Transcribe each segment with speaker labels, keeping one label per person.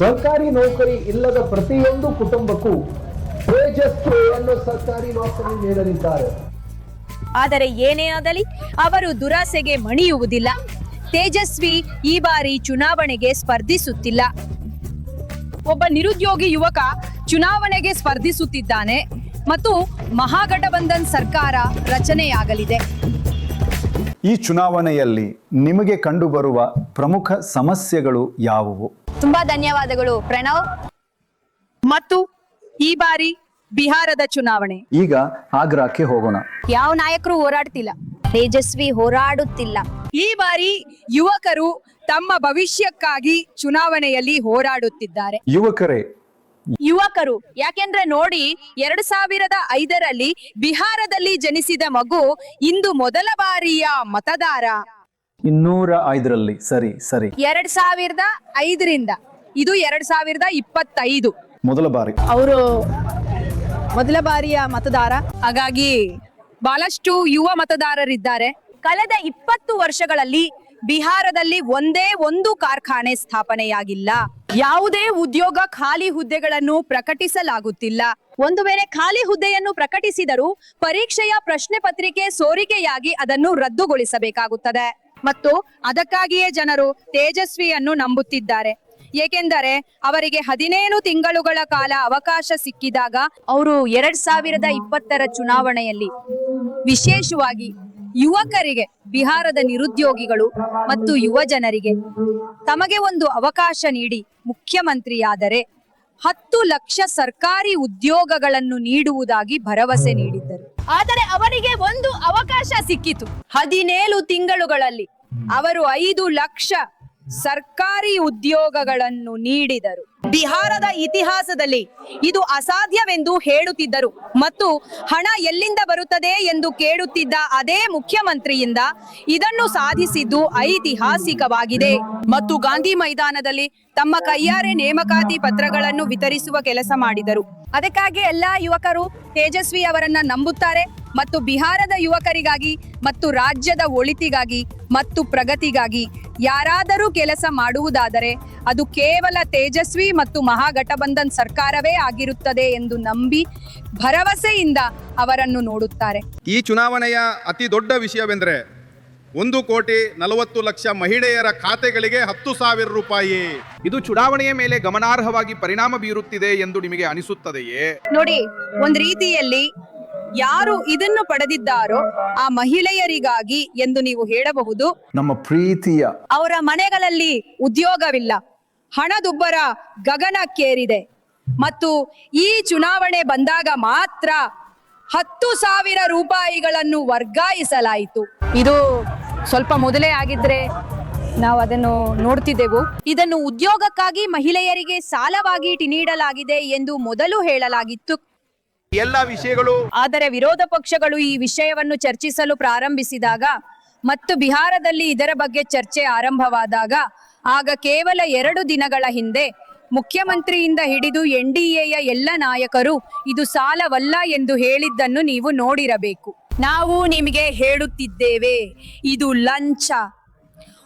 Speaker 1: ಸರ್ಕಾರಿ ನೌಕರಿ ಇಲ್ಲದ ಪ್ರತಿಯೊಂದು ಕುಟುಂಬಕ್ಕೂ ತೇಜಸ್ವಿ ಅನ್ನೋ ಸರ್ಕಾರಿ ನೌಕರಿ ನೀಡಲಿದ್ದಾರೆ.
Speaker 2: ಆದರೆ ಏನೇ ಆಗಲಿ ಅವರು ದುರಾಸೆಗೆ ಮಣಿಯುವುದಿಲ್ಲ. ತೇಜಸ್ವಿ ಈ ಬಾರಿ ಚುನಾವಣೆಗೆ ಸ್ಪರ್ಧಿಸುತ್ತಿಲ್ಲ. ಒಬ್ಬ ನಿರುದ್ಯೋಗಿ ಯುವಕ ಚುನಾವಣೆಗೆ ಸ್ಪರ್ಧಿಸುತ್ತಿದ್ದಾನೆ ಮತ್ತು ಮಹಾಗಠಬಂಧನ್ ಸರ್ಕಾರ ರಚನೆಯಾಗಲಿದೆ.
Speaker 3: ಈ ಚುನಾವಣೆಯಲ್ಲಿ ನಿಮಗೆ ಕಂಡುಬರುವ ಪ್ರಮುಖ ಸಮಸ್ಯೆಗಳು ಯಾವುವು?
Speaker 2: ತುಂಬಾ ಧನ್ಯವಾದಗಳು ಪ್ರಣವ್. ಮತ್ತು ಈ ಬಾರಿ ಬಿಹಾರದ ಚುನಾವಣೆ.
Speaker 3: ಈಗ ಆಗ್ರಾಕ್ಕೆ ಹೋಗೋಣ.
Speaker 2: ಯಾವ ನಾಯಕರು ಹೋರಾಡ್ತಿಲ್ಲ ತೇಜಸ್ವಿ ಹೋರಾಡುತ್ತಿಲ್ಲ. ಈ ಬಾರಿ ಯುವಕರು ತಮ್ಮ ಭವಿಷ್ಯಕ್ಕಾಗಿ ಚುನಾವಣೆಯಲ್ಲಿ ಹೋರಾಡುತ್ತಿದ್ದಾರೆ.
Speaker 3: ಯುವಕರೇ.
Speaker 2: ಯುವಕರು ಯಾಕೆಂದ್ರೆ ನೋಡಿ ಎರಡು ಸಾವಿರದ ಐದರಲ್ಲಿ ಬಿಹಾರದಲ್ಲಿ ಜನಿಸಿದ ಮಗು ಇಂದು ಮೊದಲ ಬಾರಿಯ ಮತದಾರ.
Speaker 3: ಇನ್ನೂರ ಐದರಲ್ಲಿ ಸರಿ ಸರಿ.
Speaker 2: ಎರಡ್ ಸಾವಿರದ ಐದರಿಂದ. ಇದು ಎರಡ್ ಸಾವಿರದ ಇಪ್ಪತ್ತೈದು.
Speaker 3: ಮೊದಲ ಬಾರಿ.
Speaker 2: ಅವರು ಮೊದಲ ಬಾರಿಯ ಮತದಾರ. ಹಾಗಾಗಿ ಬಹಳಷ್ಟು ಯುವ ಮತದಾರರಿದ್ದಾರೆ. ಕಳೆದ ಇಪ್ಪತ್ತು ವರ್ಷಗಳಲ್ಲಿ ಬಿಹಾರದಲ್ಲಿ ಒಂದೇ ಒಂದು ಕಾರ್ಖಾನೆ ಸ್ಥಾಪನೆಯಾಗಿಲ್ಲ. ಯಾವುದೇ ಉದ್ಯೋಗ ಖಾಲಿ ಹುದ್ದೆಗಳನ್ನು ಪ್ರಕಟಿಸಲಾಗುತ್ತಿಲ್ಲ. ಒಂದು ವೇಳೆ ಖಾಲಿ ಹುದ್ದೆಯನ್ನು ಪ್ರಕಟಿಸಿದರೂ ಪರೀಕ್ಷೆಯ ಪ್ರಶ್ನೆ ಪತ್ರಿಕೆ ಸೋರಿಕೆಯಾಗಿ ಅದನ್ನು ರದ್ದುಗೊಳಿಸಬೇಕಾಗುತ್ತದೆ. ಮತ್ತು ಅದಕ್ಕಾಗಿಯೇ ಜನರು ತೇಜಸ್ವಿಯನ್ನು ನಂಬುತ್ತಿದ್ದಾರೆ. ಏಕೆಂದರೆ ಅವರಿಗೆ ಹದಿನೇಳು ತಿಂಗಳುಗಳ ಕಾಲ ಅವಕಾಶ ಸಿಕ್ಕಿದಾಗ ಅವರು ಎರಡ್ ಸಾವಿರದ ಇಪ್ಪತ್ತರ ಚುನಾವಣೆಯಲ್ಲಿ ವಿಶೇಷವಾಗಿ ಯುವಕರಿಗೆ, ಬಿಹಾರದ ನಿರುದ್ಯೋಗಿಗಳು ಮತ್ತು ಯುವ ಜನರಿಗೆ ತಮಗೆ ಒಂದು ಅವಕಾಶ ನೀಡಿ ಮುಖ್ಯಮಂತ್ರಿಯಾದರೆ ಹತ್ತು ಲಕ್ಷ ಸರ್ಕಾರಿ ಉದ್ಯೋಗಗಳನ್ನು ನೀಡುವುದಾಗಿ ಭರವಸೆ ನೀಡಿದ್ದರು. ಆದರೆ ಅವರಿಗೆ ಒಂದು ಅವಕಾಶ ಸಿಕ್ಕಿತು. ಹದಿನೇಳು ತಿಂಗಳುಗಳಲ್ಲಿ ಅವರು ಐದು ಲಕ್ಷ ಸರ್ಕಾರಿ ಉದ್ಯೋಗಗಳನ್ನು ನೀಡಿದರು. ಬಿಹಾರದ ಇತಿಹಾಸದಲ್ಲಿ ಇದು ಅಸಾಧ್ಯವೆಂದು ಹೇಳುತ್ತಿದ್ದರು ಮತ್ತು ಹಣ ಎಲ್ಲಿಂದ ಬರುತ್ತದೆ ಎಂದು ಕೇಳುತ್ತಿದ್ದ ಅದೇ ಮುಖ್ಯಮಂತ್ರಿಯಿಂದ ಇದನ್ನು ಸಾಧಿಸಿದ್ದು ಐತಿಹಾಸಿಕವಾಗಿದೆ. ಮತ್ತು ಗಾಂಧಿ ಮೈದಾನದಲ್ಲಿ ತಮ್ಮ ಕೈಯಾರೆ ನೇಮಕಾತಿ ಪತ್ರಗಳನ್ನು ವಿತರಿಸುವ ಕೆಲಸ ಮಾಡಿದರು. ಅದಕ್ಕಾಗಿ ಎಲ್ಲಾ ಯುವಕರು ತೇಜಸ್ವಿ ಅವರನ್ನ ನಂಬುತ್ತಾರೆ ಮತ್ತು ಬಿಹಾರದ ಯುವಕರಿಗಾಗಿ ಮತ್ತು ರಾಜ್ಯದ ಒಳಿತಿಗಾಗಿ ಮತ್ತು ಪ್ರಗತಿಗಾಗಿ ಯಾರಾದರೂ ಕೆಲಸ ಮಾಡುವುದಾದರೆ ಅದು ಕೇವಲ ತೇಜಸ್ವಿ ಮತ್ತು ಮಹಾಗಠಬಂಧನ್ ಸರ್ಕಾರವೇ ಆಗಿರುತ್ತದೆ ಎಂದು ನಂಬಿ ಭರವಸೆಯಿಂದ ಅವರನ್ನು ನೋಡುತ್ತಾರೆ.
Speaker 4: ಈ ಚುನಾವಣೆಯ ಅತಿ ದೊಡ್ಡ ವಿಷಯವೆಂದರೆ ಒಂದು ಕೋಟಿ ನಲವತ್ತು ಲಕ್ಷ ಮಹಿಳೆಯರ ಖಾತೆಗಳಿಗೆ ಹತ್ತು ಸಾವಿರ ರೂಪಾಯಿ.
Speaker 5: ಇದು ಚುನಾವಣೆಯ ಮೇಲೆ ಗಮನಾರ್ಹವಾಗಿ ಪರಿಣಾಮ ಬೀರುತ್ತಿದೆ ಎಂದು ನಿಮಗೆ ಅನಿಸುತ್ತದೆಯೇ?
Speaker 2: ನೋಡಿ ಒಂದ್ ರೀತಿಯಲ್ಲಿ ಯಾರು ಇದನ್ನು ಪಡೆದಿದ್ದಾರೋ ಆ ಮಹಿಳೆಯರಿಗಾಗಿ ಎಂದು ನೀವು ಹೇಳಬಹುದು.
Speaker 3: ನಮ್ಮ ಪ್ರೀತಿಯ
Speaker 2: ಅವರ ಮನೆಗಳಲ್ಲಿ ಉದ್ಯೋಗವಿಲ್ಲ. ಹಣದುಬ್ಬರ ಗಗನಕ್ಕೇರಿದೆ. ಮತ್ತು ಈ ಚುನಾವಣೆ ಬಂದಾಗ ಮಾತ್ರ ಹತ್ತು ಸಾವಿರ ರೂಪಾಯಿಗಳನ್ನು ವರ್ಗಾಯಿಸಲಾಯಿತು. ಇದು ಸ್ವಲ್ಪ ಮೊದಲೇ ಆಗಿದ್ರೆ ನಾವು ಅದನ್ನು ನೋಡ್ತಿದ್ದೆವು. ಇದನ್ನು ಉದ್ಯೋಗಕ್ಕಾಗಿ ಮಹಿಳೆಯರಿಗೆ ಸಾಲವಾಗಿ ನೀಡಲಾಗಿದೆ ಎಂದು ಮೊದಲು ಹೇಳಲಾಗಿತ್ತು.
Speaker 5: ಎಲ್ಲ ವಿಷಯಗಳು
Speaker 2: ಆದರೆ ವಿರೋಧ ಪಕ್ಷಗಳು ಈ ವಿಷಯವನ್ನು ಚರ್ಚಿಸಲು ಪ್ರಾರಂಭಿಸಿದಾಗ ಮತ್ತು ಬಿಹಾರದಲ್ಲಿ ಇದರ ಬಗ್ಗೆ ಚರ್ಚೆ ಆರಂಭವಾದಾಗ, ಆಗ ಕೇವಲ ಎರಡು ದಿನಗಳ ಹಿಂದೆ ಮುಖ್ಯಮಂತ್ರಿಯಿಂದ ಹಿಡಿದು ಎನ್ ಡಿ ಎಯ ಎಲ್ಲ ನಾಯಕರು ಇದು ಸಾಲವಲ್ಲ ಎಂದು ಹೇಳಿದ್ದನ್ನು ನೀವು ನೋಡಿರಬೇಕು. ನಾವು ನಿಮಗೆ ಹೇಳುತ್ತಿದ್ದೇವೆ, ಇದು ಲಂಚ.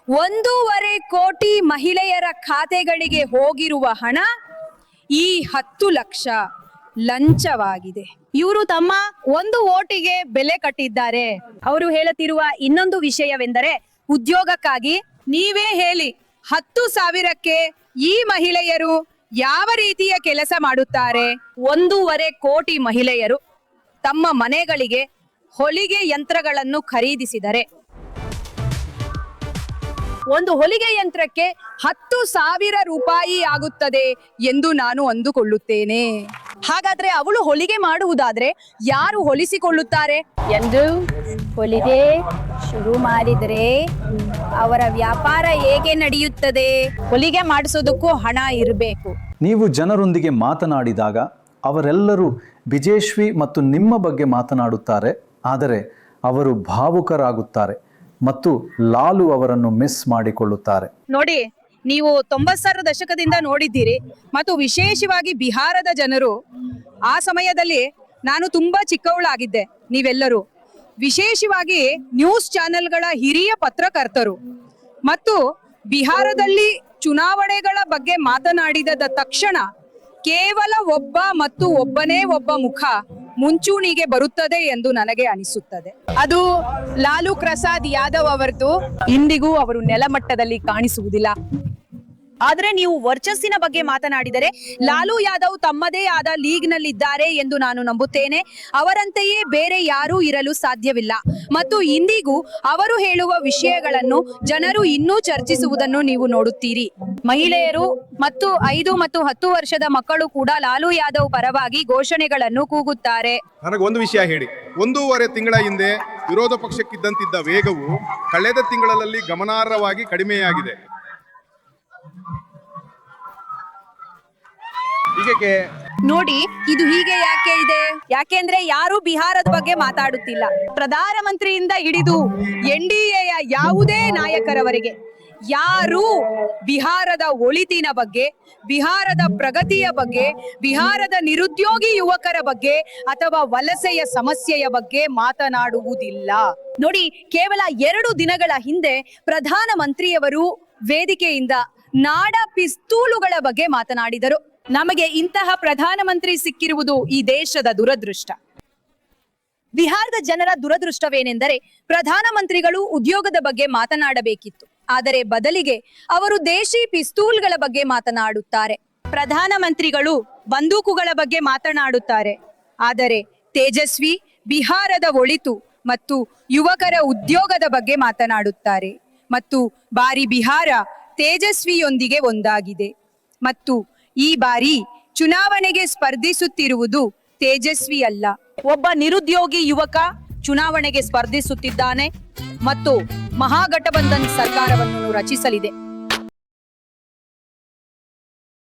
Speaker 2: ಒಂದೂವರೆ ಕೋಟಿ ಮಹಿಳೆಯರ ಖಾತೆಗಳಿಗೆ ಹೋಗಿರುವ ಹಣ ಈ ಹತ್ತು ಲಕ್ಷ. ಲಂಚವಾಗಿದೆ. ಇವರು ತಮ್ಮ ಒಂದು ಓಟಿಗೆ ಬೆಲೆ ಕಟ್ಟಿದ್ದಾರೆ. ಅವರು ಹೇಳುತ್ತಿರುವ ಇನ್ನೊಂದು ವಿಷಯವೆಂದರೆ ಉದ್ಯೋಗಕ್ಕಾಗಿ ನೀವೇ ಹೇಳಿ ಹತ್ತು ಸಾವಿರಕ್ಕೆ ಈ ಮಹಿಳೆಯರು ಯಾವ ರೀತಿಯ ಕೆಲಸ ಮಾಡುತ್ತಾರೆ? ಒಂದೂವರೆ ಕೋಟಿ ಮಹಿಳೆಯರು ತಮ್ಮ ಮನೆಗಳಿಗೆ ಹೊಲಿಗೆ ಯಂತ್ರಗಳನ್ನು ಖರೀದಿಸಿದರೆ. ಒಂದು ಹೊಲಿಗೆ ಯಂತ್ರಕ್ಕೆ ಹತ್ತು ಸಾವಿರ ರೂಪಾಯಿ ಆಗುತ್ತದೆ ಎಂದು ನಾನು ಅಂದುಕೊಳ್ಳುತ್ತೇನೆ. ಹಾಗಾದ್ರೆ ಅವಳು ಹೊಲಿಗೆ ಮಾಡುವುದಾದ್ರೆ ಯಾರು ಹೊಲಿಸಿಕೊಳ್ಳುತ್ತಾರೆ? ಎಂದು ಹೊಲಿಗೆ ಶುರು ಮಾಡಿದರೆ ಅವರ ವ್ಯಾಪಾರ ಹೇಗೆ ನಡೆಯುತ್ತದೆ? ಹೊಲಿಗೆ ಮಾಡಿಸೋದಕ್ಕೂ ಹಣ ಇರಬೇಕು.
Speaker 3: ನೀವು ಜನರೊಂದಿಗೆ ಮಾತನಾಡಿದಾಗ ಅವರೆಲ್ಲರೂ ಬಿಜೇಶ್ವಿ ಮತ್ತು ನಿಮ್ಮ ಬಗ್ಗೆ ಮಾತನಾಡುತ್ತಾರೆ ಆದರೆ ಅವರು ಭಾವುಕರಾಗುತ್ತಾರೆ ಮತ್ತು ಲಾಲು ಅವರನ್ನು ಮಿಸ್ ಮಾಡಿಕೊಳ್ಳುತ್ತಾರೆ.
Speaker 2: ನೋಡಿ ನೀವು ತೊಂಬತ್ತಾರು ದಶಕದಿಂದ ನೋಡಿದ್ದೀರಿ ಮತ್ತು ವಿಶೇಷವಾಗಿ ಬಿಹಾರದ ಜನರು ಆ ಸಮಯದಲ್ಲಿ ನಾನು ತುಂಬಾ ಚಿಕ್ಕವಳಾಗಿದ್ದೆ, ನೀವೆಲ್ಲರೂ. ವಿಶೇಷವಾಗಿ ನ್ಯೂಸ್ ಚಾನೆಲ್ಗಳ ಹಿರಿಯ ಪತ್ರಕರ್ತರು ಮತ್ತು ಬಿಹಾರದಲ್ಲಿ ಚುನಾವಣೆಗಳ ಬಗ್ಗೆ ಮಾತನಾಡಿದ ತಕ್ಷಣ ಕೇವಲ ಒಬ್ಬ ಮತ್ತು ಒಬ್ಬನೇ ಒಬ್ಬ ಮುಖ ಮುಂಚೂಣಿಗೆ ಬರುತ್ತದೆ ಎಂದು ನನಗೆ ಅನಿಸುತ್ತದೆ. ಅದು ಲಾಲು ಪ್ರಸಾದ್ ಯಾದವ್ ಅವರದು. ಇಂದಿಗೂ ಅವರು ನೆಲಮಟ್ಟದಲ್ಲಿ ಕಾಣಿಸುವುದಿಲ್ಲ. ಆದ್ರೆ ನೀವು ವರ್ಚಸ್ಸಿನ ಬಗ್ಗೆ ಮಾತನಾಡಿದರೆ ಲಾಲು ಯಾದವ್ ತಮ್ಮದೇ ಆದ ಲೀಗ್ ನಲ್ಲಿದ್ದಾರೆ ಎಂದು ನಾನು ನಂಬುತ್ತೇನೆ. ಅವರಂತೆಯೇ ಬೇರೆ ಯಾರೂ ಇರಲು ಸಾಧ್ಯವಿಲ್ಲ. ಮತ್ತು ಇಂದಿಗೂ ಅವರು ಹೇಳುವ ವಿಷಯಗಳನ್ನು ಜನರು ಇನ್ನೂ ಚರ್ಚಿಸುವುದನ್ನು ನೀವು ನೋಡುತ್ತೀರಿ. ಮಹಿಳೆಯರು ಮತ್ತು ಐದು ಮತ್ತು ಹತ್ತು ವರ್ಷದ ಮಕ್ಕಳು ಕೂಡ ಲಾಲು ಯಾದವ್ ಪರವಾಗಿ ಘೋಷಣೆಗಳನ್ನು ಕೂಗುತ್ತಾರೆ.
Speaker 4: ಒಂದು ವಿಷಯ ಹೇಳಿ. ಒಂದೂವರೆ ತಿಂಗಳ ಹಿಂದೆ ವಿರೋಧ ಪಕ್ಷಕ್ಕಿದ್ದಂತಿದ್ದ ವೇಗವು ಕಳೆದ ತಿಂಗಳಲ್ಲಿ ಗಮನಾರ್ಹವಾಗಿ ಕಡಿಮೆಯಾಗಿದೆ.
Speaker 2: ನೋಡಿ, ಇದು ಹೀಗೆ ಯಾಕೆ ಇದೆ? ಯಾಕೆಂದ್ರೆ ಯಾರು ಬಿಹಾರದ ಬಗ್ಗೆ ಮಾತಾಡುತ್ತಿಲ್ಲ. ಪ್ರಧಾನ ಮಂತ್ರಿಯಿಂದ ಹಿಡಿದು ಎನ್ ಡಿ ಎಯ ಯಾವುದೇ ನಾಯಕರವರೆಗೆ ಯಾರು ಬಿಹಾರದ ಒಳಿತಿನ ಬಗ್ಗೆ, ಬಿಹಾರದ ಪ್ರಗತಿಯ ಬಗ್ಗೆ, ಬಿಹಾರದ ನಿರುದ್ಯೋಗಿ ಯುವಕರ ಬಗ್ಗೆ ಅಥವಾ ವಲಸೆಯ ಸಮಸ್ಯೆಯ ಬಗ್ಗೆ ಮಾತನಾಡುವುದಿಲ್ಲ. ನೋಡಿ, ಕೇವಲ ಎರಡು ದಿನಗಳ ಹಿಂದೆ ಪ್ರಧಾನ ಮಂತ್ರಿಯವರು ವೇದಿಕೆಯಿಂದ ನಾಡ ಪಿಸ್ತೂಲುಗಳ ಬಗ್ಗೆ ಮಾತನಾಡಿದರು. ನಮಗೆ ಇಂತಹ ಪ್ರಧಾನಮಂತ್ರಿ ಸಿಕ್ಕಿರುವುದು ಈ ದೇಶದ ದುರದೃಷ್ಟ. ಬಿಹಾರದ ಜನರ ದುರದೃಷ್ಟವೇನೆಂದರೆ ಪ್ರಧಾನಮಂತ್ರಿಗಳು ಉದ್ಯೋಗದ ಬಗ್ಗೆ ಮಾತನಾಡಬೇಕಿತ್ತು. ಆದರೆ ಬದಲಿಗೆ ಅವರು ದೇಶಿ ಪಿಸ್ತೂಲ್ಗಳ ಬಗ್ಗೆ ಮಾತನಾಡುತ್ತಾರೆ. ಪ್ರಧಾನಮಂತ್ರಿಗಳು ಬಂದೂಕುಗಳ ಬಗ್ಗೆ ಮಾತನಾಡುತ್ತಾರೆ. ಆದರೆ ತೇಜಸ್ವಿ ಬಿಹಾರದ ಒಳಿತು ಮತ್ತು ಯುವಕರ ಉದ್ಯೋಗದ ಬಗ್ಗೆ ಮಾತನಾಡುತ್ತಾರೆ. ಮತ್ತು ಬಾರಿ ಬಿಹಾರ ತೇಜಸ್ವಿಯೊಂದಿಗೆ ಒಂದಾಗಿದೆ. ಮತ್ತು ಈ ಬಾರಿ ಚುನಾವಣೆಗೆ ಸ್ಪರ್ಧಿಸುತ್ತಿರುವುದು ತೇಜಸ್ವಿ ಅಲ್ಲ ಒಬ್ಬ ನಿರುದ್ಯೋಗಿ ಯುವಕ ಚುನಾವಣೆಗೆ ಸ್ಪರ್ಧಿಸುತ್ತಿದ್ದಾನೆ ಮತ್ತು ಮಹಾಗಠಬಂಧನ್ ಸರ್ಕಾರವನ್ನು ರಚಿಸಲಿದೆ.